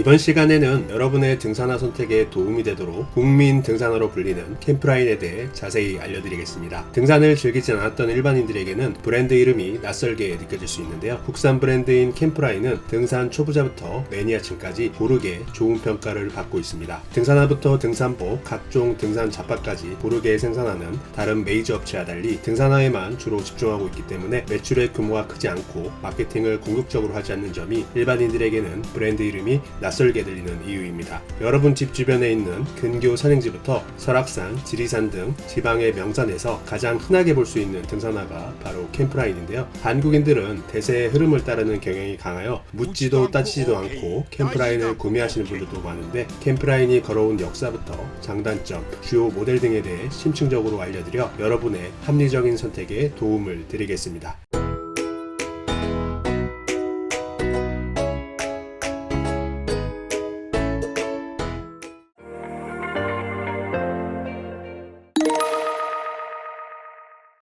이번 시간에는 여러분의 등산화 선택에 도움이 되도록 국민 등산화로 불리는 캠프라인에 대해 자세히 알려드리겠습니다. 등산을 즐기지 않았던 일반인들에게는 브랜드 이름이 낯설게 느껴질 수 있는데요. 국산 브랜드인 캠프라인은 등산 초보자부터 매니아층까지 고르게 좋은 평가를 받고 있습니다. 등산화부터 등산복, 각종 등산 잡화까지 고르게 생산하는 다른 메이저 업체와 달리 등산화에만 주로 집중하고 있기 때문에 매출의 규모가 크지 않고 마케팅을 공격적으로 하지 않는 점이 일반인들에게는 브랜드 이름이 낯 설게 들리는 이유입니다. 여러분 집 주변에 있는 근교 산행지부터 설악산, 지리산 등 지방의 명산에서 가장 흔하게 볼 수 있는 등산화가 바로 캠프라인인데요. 한국인들은 대세의 흐름을 따르는 경향이 강하여 묻지도 따지지도 않고 캠프라인을 구매하시는 분들도 많은데 캠프라인이 걸어온 역사부터 장단점, 주요 모델 등에 대해 심층적으로 알려드려 여러분의 합리적인 선택에 도움을 드리겠습니다.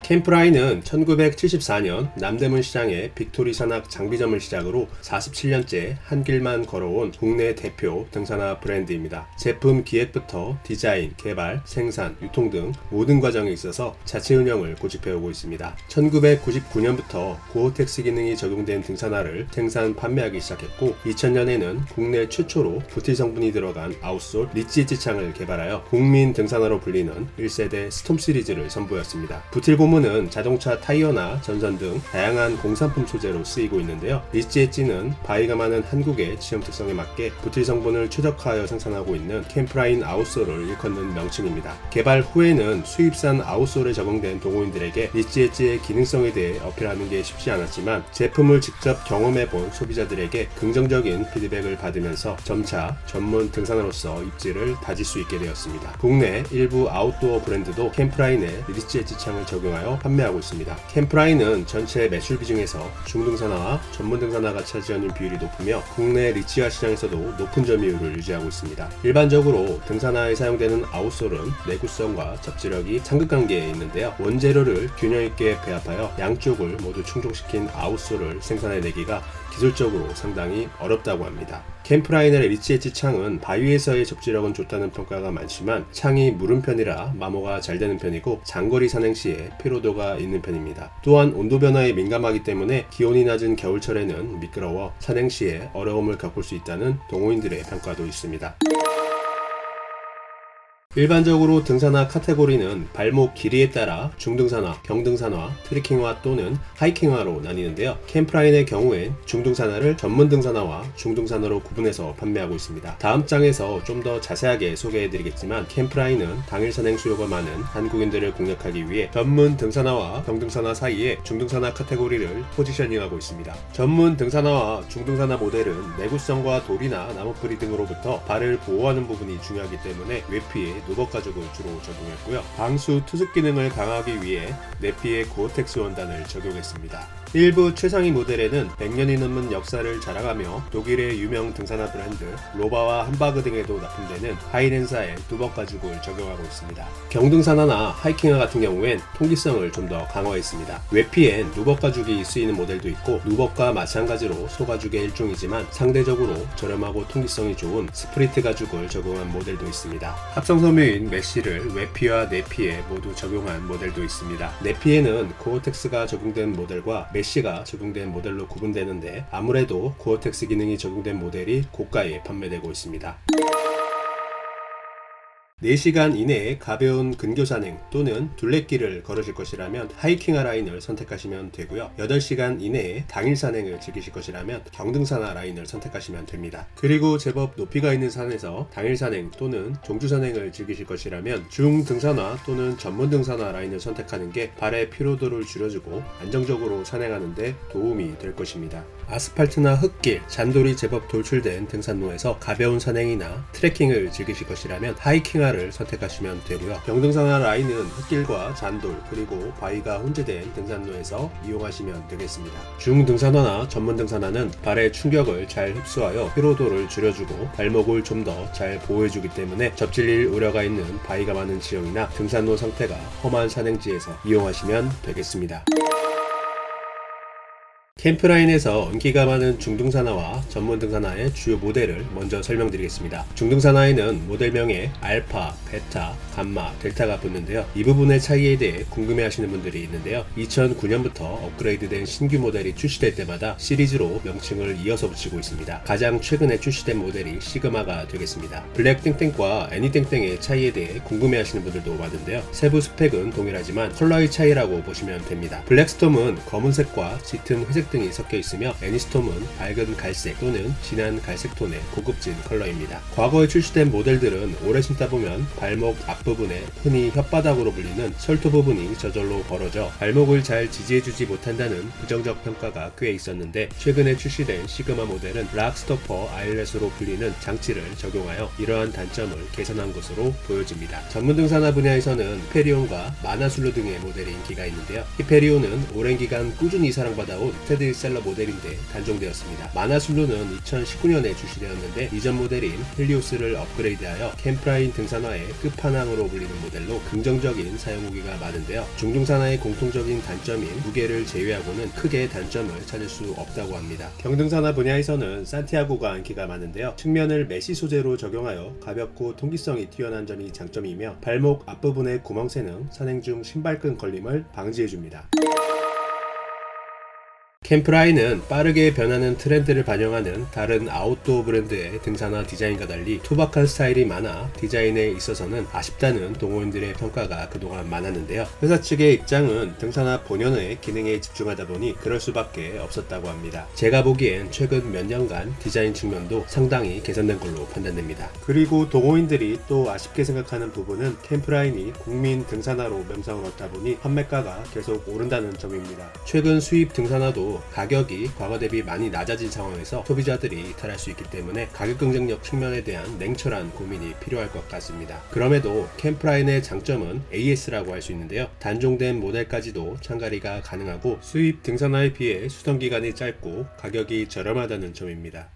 캠프라인은 1974년 남대문 시장의 빅토리 산악 장비점을 시작으로 47년째 한 길만 걸어온 국내 대표 등산화 브랜드입니다. 제품 기획부터 디자인, 개발, 생산, 유통 등 모든 과정에 있어서 자체 운영을 고집해오고 있습니다. 1999년부터 고어텍스 기능이 적용된 등산화를 생산 판매하기 시작했고 2000년에는 국내 최초로 부틸 성분이 들어간 아웃솔 리치 엣지 창을 개발하여 국민 등산화로 불리는 1세대 스톰 시리즈를 선보였습니다. 부틸 고무 는 자동차 타이어나 전선 등 다양한 공산품 소재로 쓰이고 있는데요. 리치 엣지는 바위가 많은 한국의 지형 특성에 맞게 부틸 성분을 최적화하여 생산하고 있는 캠프라인 아웃솔을 일컫는 명칭입니다. 개발 후에는 수입산 아웃솔에 적용된 동호인들에게 리치 엣지의 기능성에 대해 어필하는 게 쉽지 않았지만 제품을 직접 경험해 본 소비자들에게 긍정적인 피드백을 받으면서 점차 전문 등산화로서 입지를 다질 수 있게 되었습니다. 국내 일부 아웃도어 브랜드도 캠프라인에 리치 엣지 창을 적용하여 판매하고 있습니다. 캠프라인은 전체 매출 비중에서 중등산화와 전문 등산화가 차지하는 비율이 높으며 국내 리치화 시장에서도 높은 점유율을 유지하고 있습니다. 일반적으로 등산화에 사용되는 아웃솔은 내구성과 접지력이 상극 관계에 있는데요. 원재료를 균형 있게 배합하여 양쪽을 모두 충족시킨 아웃솔을 생산해내기가 기술적으로 상당히 어렵다고 합니다. 캠프라인의 리치 엣지 창은 바위에서의 접지력은 좋다는 평가가 많지만 창이 무른 편이라 마모가 잘 되는 편이고 장거리 산행 시에 피로 도가 있는 편입니다. 또한 온도 변화에 민감하기 때문에 기온이 낮은 겨울철에는 미끄러워 산행 시에 어려움을 겪을 수 있다는 동호인들의 평가도 있습니다. 일반적으로 등산화 카테고리는 발목 길이에 따라 중등산화, 경등산화, 트레킹화 또는 하이킹화로 나뉘는데요. 캠프라인의 경우엔 중등산화를 전문 등산화와 중등산화로 구분해서 판매하고 있습니다. 다음 장에서 좀 더 자세하게 소개해드리겠지만 캠프라인은 당일 산행 수요가 많은 한국인들을 공략하기 위해 전문 등산화와 경등산화 사이에 중등산화 카테고리를 포지셔닝하고 있습니다. 전문 등산화와 중등산화 모델은 내구성과 돌이나 나무뿌리 등으로부터 발을 보호하는 부분이 중요하기 때문에 외피에 누벅 가죽을 주로 적용했고요. 방수 투습 기능을 강화하기 위해 내피에 고어텍스 원단을 적용했습니다. 일부 최상위 모델에는 100년이 넘는 역사를 자랑하며 독일의 유명 등산화 브랜드 로바와 함바그 등에도 납품되는 하이렌사의 누벅 가죽을 적용하고 있습니다. 경등산화나 하이킹화 같은 경우엔 통기성을 좀 더 강화했습니다. 외피엔 누벅 가죽이 쓰이는 모델도 있고 누벅과 마찬가지로 소가죽의 일종이지만 상대적으로 저렴하고 통기성이 좋은 스프리트 가죽을 적용한 모델도 있습니다. 합성 섬유인 메쉬를 외피와 내피에 모두 적용한 모델도 있습니다. 내피에는 고어텍스가 적용된 모델과 메쉬 가 적용된 모델로 구분되는데 아무래도 고어텍스 기능이 적용된 모델이 고가에 판매되고 있습니다. 4시간 이내에 가벼운 근교 산행 또는 둘레길을 걸으실 것이라면 하이킹화 라인을 선택하시면 되고요. 8시간 이내에 당일 산행을 즐기실 것이라면 경등산화 라인을 선택하시면 됩니다. 그리고 제법 높이가 있는 산에서 당일 산행 또는 종주 산행을 즐기실 것이라면 중등산화 또는 전문 등산화 라인을 선택하는 게 발의 피로도를 줄여주고 안정적으로 산행하는 데 도움이 될 것입니다. 아스팔트나 흙길, 잔돌이 제법 돌출된 등산로에서 가벼운 산행이나 트레킹을 즐기실 것이라면 하이킹 화를 선택하시면 되고요. 경등산화 라인은 흙길과 잔돌 그리고 바위가 혼재된 등산로에서 이용하시면 되겠습니다. 중등산화나 전문 등산화는 발의 충격을 잘 흡수하여 피로도를 줄여주고 발목을 좀 더 잘 보호해주기 때문에 접질릴 우려가 있는 바위가 많은 지형이나 등산로 상태가 험한 산행지에서 이용하시면 되겠습니다. 캠프라인에서 인기가 많은 중등산화와 전문 등산화의 주요 모델을 먼저 설명드리겠습니다. 중등산화에는 모델명에 알파, 베타, 감마, 델타가 붙는데요. 이 부분의 차이에 대해 궁금해하시는 분들이 있는데요. 2009년부터 업그레이드된 신규 모델이 출시될 때마다 시리즈로 명칭을 이어서 붙이고 있습니다. 가장 최근에 출시된 모델이 시그마가 되겠습니다. 블랙 땡땡과 애니 땡땡의 차이에 대해 궁금해하시는 분들도 많은데요. 세부 스펙은 동일하지만 컬러의 차이라고 보시면 됩니다. 블랙스톰은 검은색과 짙은 회색 등이 섞여 있으며 애니스톰은 밝은 갈색 또는 진한 갈색 톤의 고급진 컬러입니다. 과거에 출시된 모델들은 오래 신다 보면 발목 앞부분에 흔히 혓바닥으로 불리는 설토 부분이 저절로 벌어져 발목을 잘 지지해주지 못한다는 부정적 평가가 꽤 있었는데 최근에 출시된 시그마 모델은 락스토퍼 아일렛으로 불리는 장치를 적용하여 이러한 단점을 개선한 것으로 보여집니다. 전문 등산화 분야에서는 히페리온과 마나술루 등의 모델이 인기가 있는데요. 히페리온은 오랜 기간 꾸준히 사랑받아온 스테디셀러 모델인데 단종되었습니다. 마나술루는 2019년에 출시되었는데 이전 모델인 헬리오스를 업그레이드하여 캠프라인 등산화의 끝판왕으로 불리는 모델로 긍정적인 사용 후기가 많은데요. 중등산화의 공통적인 단점인 무게를 제외하고는 크게 단점을 찾을 수 없다고 합니다. 경등산화 분야에서는 산티아고가 인기가 많은데요. 측면을 메시 소재로 적용하여 가볍고 통기성이 뛰어난 점이 장점이며 발목 앞부분의 구멍새는 산행 중 신발끈 걸림을 방지해줍니다. 캠프라인은 빠르게 변하는 트렌드를 반영하는 다른 아웃도어 브랜드의 등산화 디자인과 달리 투박한 스타일이 많아 디자인에 있어서는 아쉽다는 동호인들의 평가가 그동안 많았는데요. 회사 측의 입장은 등산화 본연의 기능에 집중하다 보니 그럴 수밖에 없었다고 합니다. 제가 보기엔 최근 몇 년간 디자인 측면도 상당히 개선된 걸로 판단됩니다. 그리고 동호인들이 또 아쉽게 생각하는 부분은 캠프라인이 국민 등산화로 명성을 얻다 보니 판매가가 계속 오른다는 점입니다. 최근 수입 등산화도 가격이 과거 대비 많이 낮아진 상황에서 소비자들이 이탈할 수 있기 때문에 가격 경쟁력 측면에 대한 냉철한 고민이 필요할 것 같습니다. 그럼에도 캠프라인의 장점은 AS라고 할 수 있는데요. 단종된 모델까지도 참가리가 가능하고 수입 등산화에 비해 수동 기간이 짧고 가격이 저렴하다는 점입니다.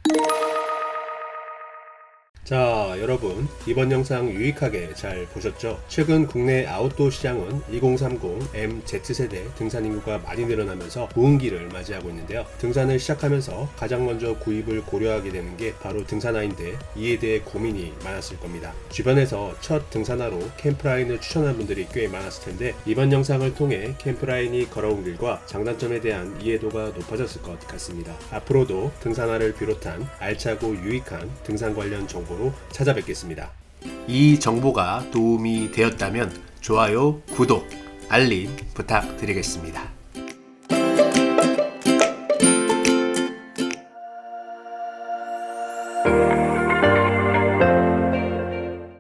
자, 여러분, 이번 영상 유익하게 잘 보셨죠? 최근 국내 아웃도어 시장은 2030 MZ세대 등산 인구가 많이 늘어나면서 부흥기를 맞이하고 있는데요. 등산을 시작하면서 가장 먼저 구입을 고려하게 되는 게 바로 등산화인데 이에 대해 고민이 많았을 겁니다. 주변에서 첫 등산화로 캠프라인을 추천한 분들이 꽤 많았을 텐데 이번 영상을 통해 캠프라인이 걸어온 길과 장단점에 대한 이해도가 높아졌을 것 같습니다. 앞으로도 등산화를 비롯한 알차고 유익한 등산 관련 정보 로 찾아뵙겠습니다. 이 정보가 도움이 되었다면 좋아요, 구독, 알림 부탁드리겠습니다.